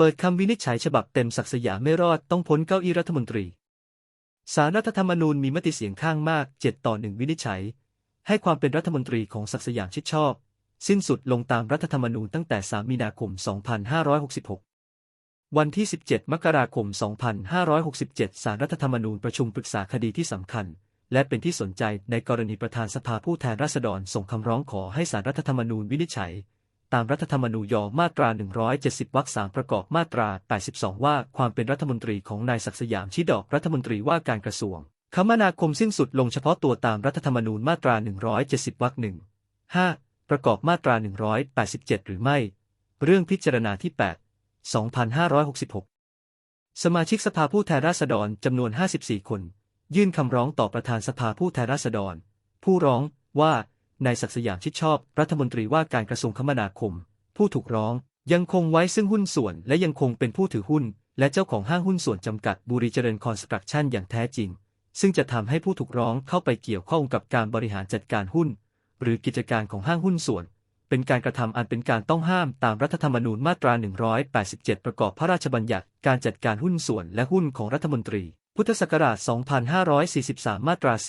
เปิดคำวินิจฉัยฉบับเต็มศักย์สยามไม่รอดต้องพ้นเก้าอี้รัฐมนตรี สารรัฐธรรมนูญมีมติเสียงข้างมาก 7 ต่อ1วินิจฉัย ให้ความเป็นรัฐมนตรีของศักย์สยามชิดชอบ สิ้นสุดลงตามรัฐธรรมนูญตั้งแต่ 3 มีนาคม 2566 วันที่ 17 มกราคม 2567 สารรัฐธรรมนูญประชุมปรึกษาคดีที่สำคัญ และเป็นที่สนใจในกรณีประธานสภาผู้แทนราษฎรส่งคำร้องขอให้สารรัฐธรรมนูญวินิจฉัย ตามรัฐธรรมนูญยอมาตรา 170 วรรค3ประกอบมาตรา 82 ว่าความเป็นรัฐมนตรีของนายศักดิ์สยามชิดอกรัฐมนตรีว่าการกระทรวง คมนาคมสิ้นสุดลงเฉพาะตัวตามรัฐธรรมนูญมาตรา 170 วรรค1 5ประกอบมาตรา 187 หรือไม่ เรื่องพิจารณาที่ 8 2566 สมาชิกสภาผู้แทนราษฎรจำนวน 54 คน ยื่นคำร้องต่อประธานสภาผู้แทนราษฎร ผู้ร้องว่า นายศักสยามชิดชอบ รัฐมนตรีว่าการกระทรวงคมนาคม ผู้ถูกร้อง ยังคงไว้ซึ่งหุ้นส่วน และยังคงเป็นผู้ถือหุ้น และเจ้าของห้างหุ้นส่วนจำกัดบุรีเจริญคอนสตรักชั่นอย่างแท้จริง ซึ่งจะทำให้ผู้ถูกร้องเข้าไปเกี่ยวข้องกับการบริหารจัดการหุ้น หรือกิจการของห้างหุ้นส่วน เป็นการกระทำอันเป็นการต้องห้ามตามรัฐธรรมนูญมาตรา 187 ประกอบพระราชบัญญัติการจัดการหุ้นส่วนและหุ้นของรัฐมนตรี พุทธศักราช 2543 มาตรา 4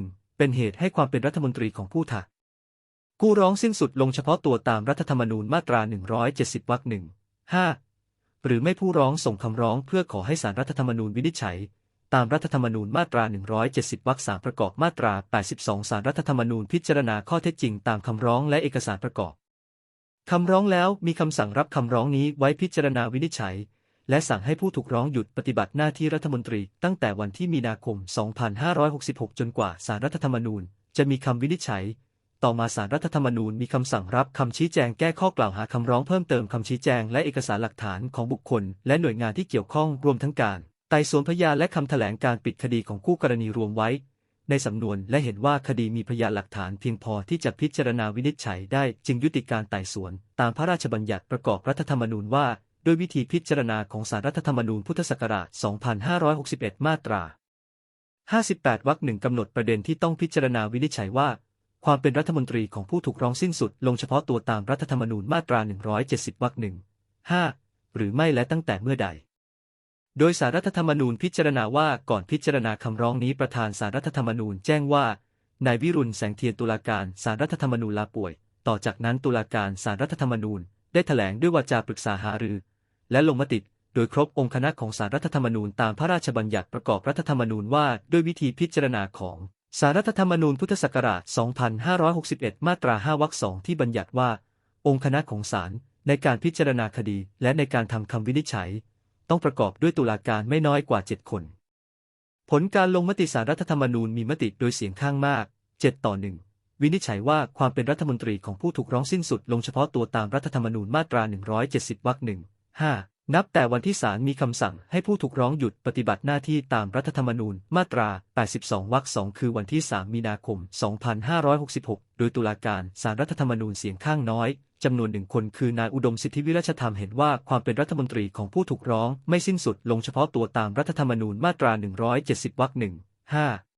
1 เป็นเหตุให้ความเป็นรัฐมนตรีของผู้ถักกู้ร้องสิ้นสุดลงเฉพาะตัวตามรัฐธรรมนูญมาตรา 170 วรรคหนึ่งห้าหรือไม่ผู้ร้องส่งคำร้องเพื่อขอให้สารรัฐธรรมนูญวินิจฉัย ตามรัฐธรรมนูญมาตรา 170 วรรคสามประกอบมาตรา 82 สารรัฐธรรมนูญพิจารณาข้อเท็จจริงตามคำร้องและเอกสารประกอบ คำร้องแล้วมีคำสั่งรับคำร้องนี้ไว้พิจารณาวินิจฉัย และสั่งให้ผู้ถูกร้องหยุดปฏิบัติหน้าที่รัฐมนตรีตั้งแต่วันที่มีนาคม 2566 จนกว่าสารรัฐธรรมนูญ จะมีคำวินิจฉัย ต่อมาสารรัฐธรรมนูญมีคำสั่งรับคำชี้แจงแก้ข้อกล่าวหาคำร้องเพิ่มเติมคำชี้แจงและเอกสารหลักฐานของบุคคล และหน่วยงานที่เกี่ยวข้องรวมทั้งการไต่สวนพยานและคำแถลงการปิดคดีของคู่กรณีรวมไว้ ในสำนวนและเห็นว่าคดีมีพยานหลักฐานเพียงพอที่จะพิจารณาวินิจฉัยได้จึงยุติการไต่สวน ตามพระราชบัญญัติประกอบรัฐธรรมนูญว่า ด้วยวิธีพิจารณาของสารรัฐธรรมนูญพุทธศักราช 2561 มาตรา 58 วรรคหนึ่งกำหนดประเด็นที่ต้องพิจารณาวินิจฉัยว่า ความเป็นรัฐมนตรีของผู้ถูกร้องสิ้นสุด ลงเฉพาะตัวตามรัฐธรรมนูญมาตรา 170 วรรคหนึ่ง 5 หรือไม่และตั้งแต่เมื่อใด โดยสารรัฐธรรมนูญพิจารณาว่าก่อนพิจารณาคำร้องนี้ประธานสารรัฐธรรมนูญแจ้งว่านายวิรุณแสงเทียนตุลาการสารรัฐธรรมนูญลาป่วย ต่อจากนั้นตุลาการสารรัฐธรรมนูญ ได้แถลงด้วยวาจาปรึกษาหารือ และลงมติโดยครบองค์คณะของสารรัฐธรรมนูญตามพระราชบัญญัติประกอบรัฐธรรมนูญว่าด้วยวิธีพิจารณาของสารรัฐธรรมนูญพุทธศักราช 2561 มาตรา 5 วรรคสองที่บัญญัติว่า องค์คณะของศาลในการพิจารณาคดี และในการทำคำวินิจฉัย ต้องประกอบด้วยตุลาการไม่น้อยกว่า 7 คน ผลการลงมติสารรัฐธรรมนูญมีมติโดยเสียงข้างมาก 7 ต่อ 1 วินิจฉัยว่าความเป็นรัฐมนตรีของผู้ถูกร้องสิ้นสุดลงเฉพาะตัวตามรัฐธรรมนูญมาตรา 170 วรรคหนึ่ง 5 นับแต่วันที่ศาลมีคำสั่งให้ผู้ถูกร้องหยุดปฏิบัติหน้าที่ตามรัฐธรรมนูญมาตรา 82 วรรค 2 คือวันที่ 3 มีนาคม 2566 โดยตุลาการศาลรัฐธรรมนูญเสียงข้างน้อยจำนวนหนึ่งคนคือนายอุดมสิทธิวิรชธรรมเห็นว่าความเป็นรัฐมนตรีของผู้ถูกร้องไม่สิ้นสุดลงเฉพาะตัวตามรัฐธรรมนูญมาตรา 170 วรรคหนึ่ง5